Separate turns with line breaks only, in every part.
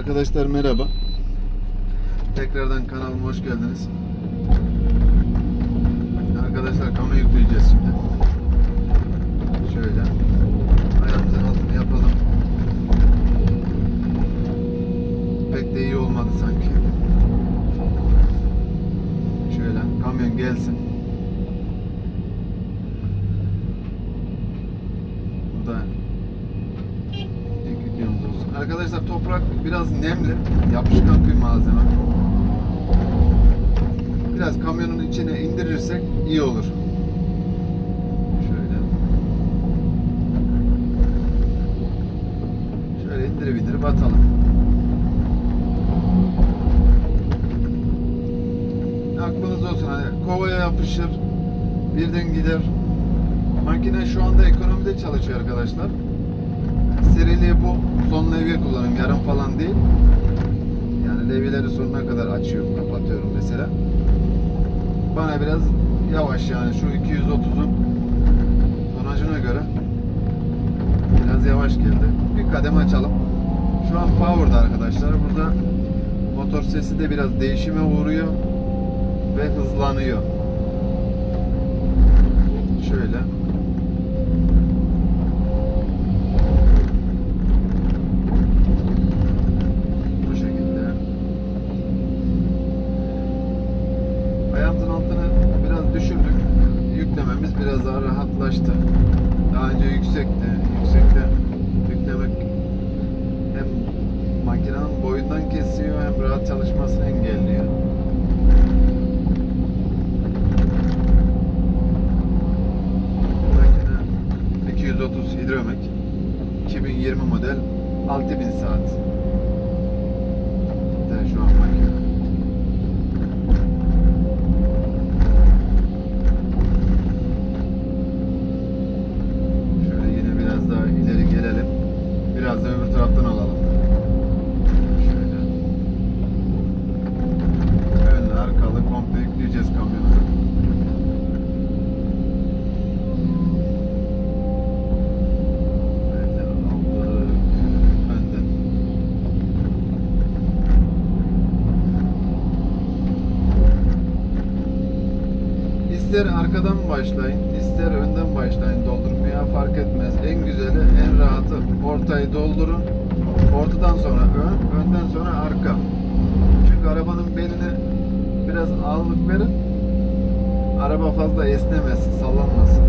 Arkadaşlar merhaba. Tekrardan kanalıma hoş geldiniz. Arkadaşlar kamera yükleyeceğiz şimdi. Şöyle. Ayağımızın altını yapalım. Pek de iyi olmadı sanki. Şöyle kamyon gelsin. Bu da İlk videomuz olsun. Arkadaşlar toprak biraz nemli, yapışkan bir malzeme. Biraz kamyonun içine indirirsek iyi olur. Şöyle. Şöyle indirip indirip atalım. Aklınız olsun hani kovaya yapışır, birden gider. Makine şu anda ekonomide çalışıyor arkadaşlar. Seriliği bu. Son levye kullanıyorum. Yarım falan değil. Yani levyeleri sonuna kadar açıyorum, kapatıyorum mesela. Bana biraz yavaş yani şu 230'un tonajına göre biraz yavaş geldi. Bir kademe açalım. Şu an power'da arkadaşlar. Burada motor sesi de biraz değişime uğruyor ve hızlanıyor. Şöyle. Bu şekilde. Ayağımızın altını biraz düşürdük. Yüklememiz biraz rahatlaştı. Daha önce yüksekti. Yüksekte yüklemek hem makinenin boyundan kesiyor hem rahat çalışmasını engelliyor. Makine 230 hidromek 2020 model 6000 saat. De şu an makine. Şöyle yine biraz daha ileri gelelim. Biraz da öbür taraftan alalım. Şöyle. Ön, arkalı komple yükleyeceğiz kamyonu. Böyle aldık. Önden. İster arkadan başlayın, ister önden başlayın doldurmaya fark etmez. En güzeli, en rahatı ortayı doldurun. Ortadan sonra ön, önden sonra arka. Çünkü arabanın beline biraz ağırlık verin. Araba fazla esnemesin, sallanmasın.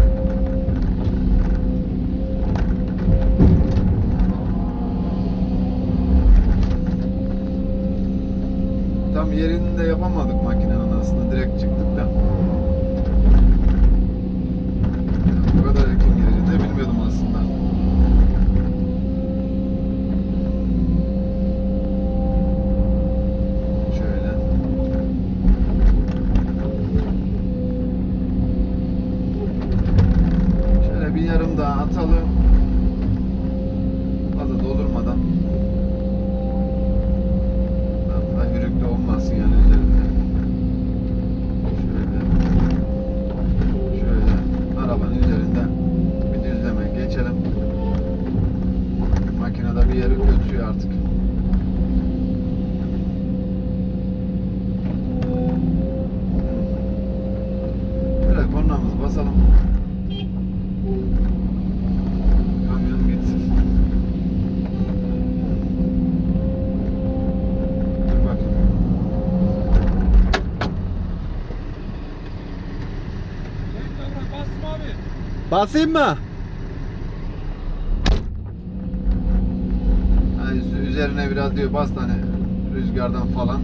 Tam yerini de yapamadık makinenin aslında direkt çıktık da. Aslında. Basalım. Kamyon gitsin. Dur bakayım.
Basayım mı?
Üz- üzerine biraz diyor bas hani rüzgardan falan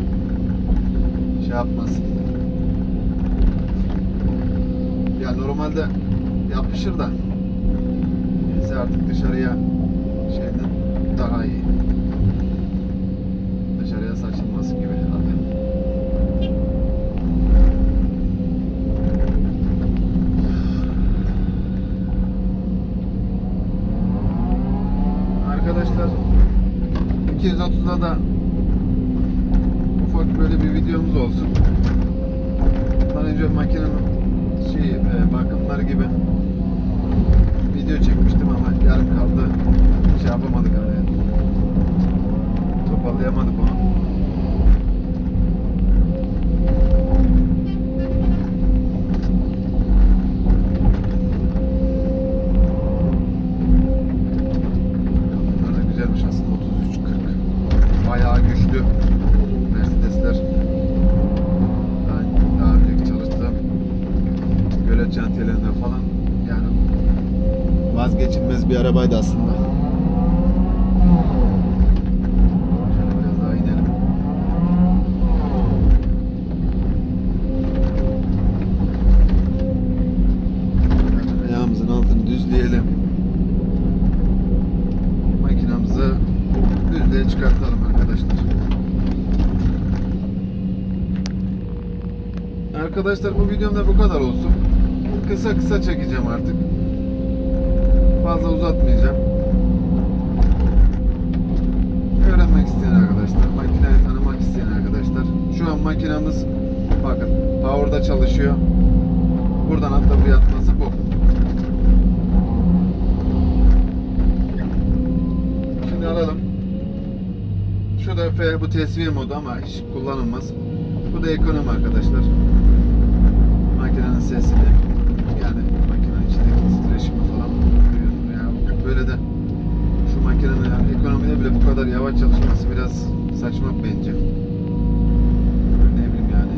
şey yapmasın. Ya normalde yapışır da neyse artık dışarıya şeyden daha iyi. Dışarıya saçılması gibi herhalde. Arkadaşlar 230'da da ufak böyle bir videomuz olsun. Daha önce makinenin şey e, bakımları gibi video çekmiştim ama yarım kaldı. Şey yapamadık hani. Toparlayamadık. onu. Güzelmiş aslında 33-40. Bayağı güçlü Mercedesler. Daha, daha önceki çalıştığım jantiyelerinde falan yani vazgeçilmez bir arabaydı aslında. Şöyle biraz daha inelim. Ayağımızın altını düzleyelim. Makinamızı düzlüğe çıkartalım arkadaşlar. Arkadaşlar bu videomda bu kadar olsun. Kısa kısa çekeceğim artık. Fazla uzatmayacağım. Öğrenmek isteyen arkadaşlar, makineyi tanımak isteyen arkadaşlar. Şu an makinamız bakın power'da çalışıyor. Buradan hatta bir atması bu. Şimdi alalım. Şu da F bu tesviye modu ama hiç kullanılmaz. Bu da ekonomi arkadaşlar. Makinenin sesini yani makinenin içindeki titreşimi falan duyuyorsun ya. Böyle de şu makinenin yani ekonomide bile bu kadar yavaş çalışması biraz saçma bence. Ne bileyim yani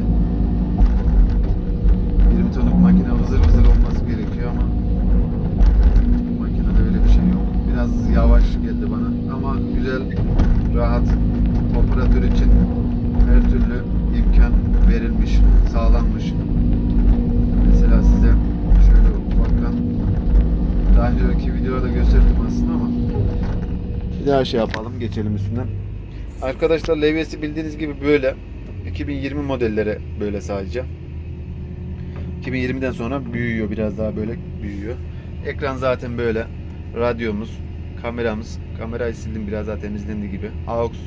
20 tonluk makine vızır vızır olması gerekiyor ama bu makinede öyle bir şey yok. Biraz yavaş geldi bana ama güzel, rahat operatör için her türlü imkan verilmiş, sağlanmış. Mesela size şöyle ufaktan daha önceki videoda gösterdim aslında ama bir daha şey yapalım geçelim üstünden. Arkadaşlar levyesi bildiğiniz gibi böyle 2020 modelleri böyle sadece. 2020'den sonra büyüyor biraz daha böyle büyüyor. Ekran zaten böyle. Radyomuz, kameramız. Kamerayı sildim biraz daha temizlendi gibi. AUX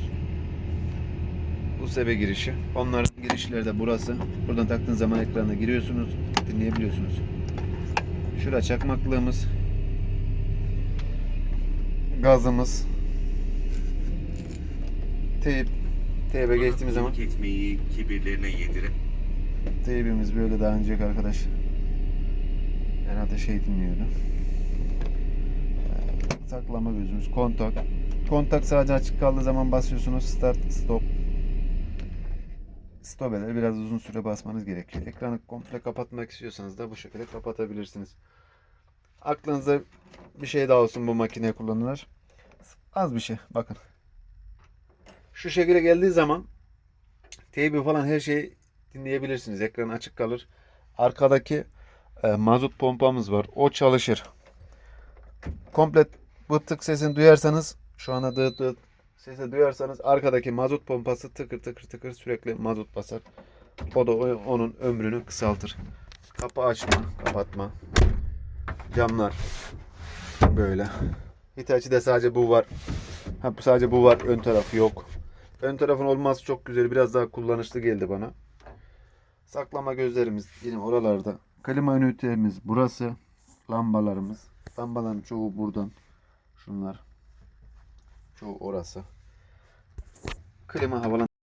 USB girişi. Onların girişleri de burası. Buradan taktığın zaman ekrana giriyorsunuz. Dinleyebiliyorsunuz. Şurada çakmaklığımız. Gazımız. Teyip. Teybe geçtiğimiz zaman
ekmeği kibirlerine yedirin.
Teybimiz böyle daha önceki arkadaş herhalde şey dinliyordu. Ee, Saklama gözümüz, kontak. Kontak sadece açık kaldığı zaman basıyorsunuz start, stop. Stop eder. Biraz uzun süre basmanız gerekiyor. Ekranı komple kapatmak istiyorsanız da bu şekilde kapatabilirsiniz. Aklınızda bir şey daha olsun bu makine kullanılır. Az bir şey. Bakın. Şu şekilde geldiği zaman teybi falan her şeyi dinleyebilirsiniz. Ekran açık kalır. Arkadaki e, mazot pompamız var. O çalışır. Komple bıttık sesini duyarsanız şu anda dıt dıt sesi duyarsanız arkadaki mazot pompası tıkır tıkır tıkır sürekli mazot basar. O da onun ömrünü kısaltır. Kapı açma, kapatma. Camlar böyle. Hitachi'de sadece bu var. Ha, sadece bu var. Ön tarafı yok. Ön tarafın olması çok güzel. Biraz daha kullanışlı geldi bana. Saklama gözlerimiz yine oralarda. Klima ünitemiz burası. Lambalarımız. Lambaların çoğu buradan. Şunlar. Çoğu orası. Klima havalandırma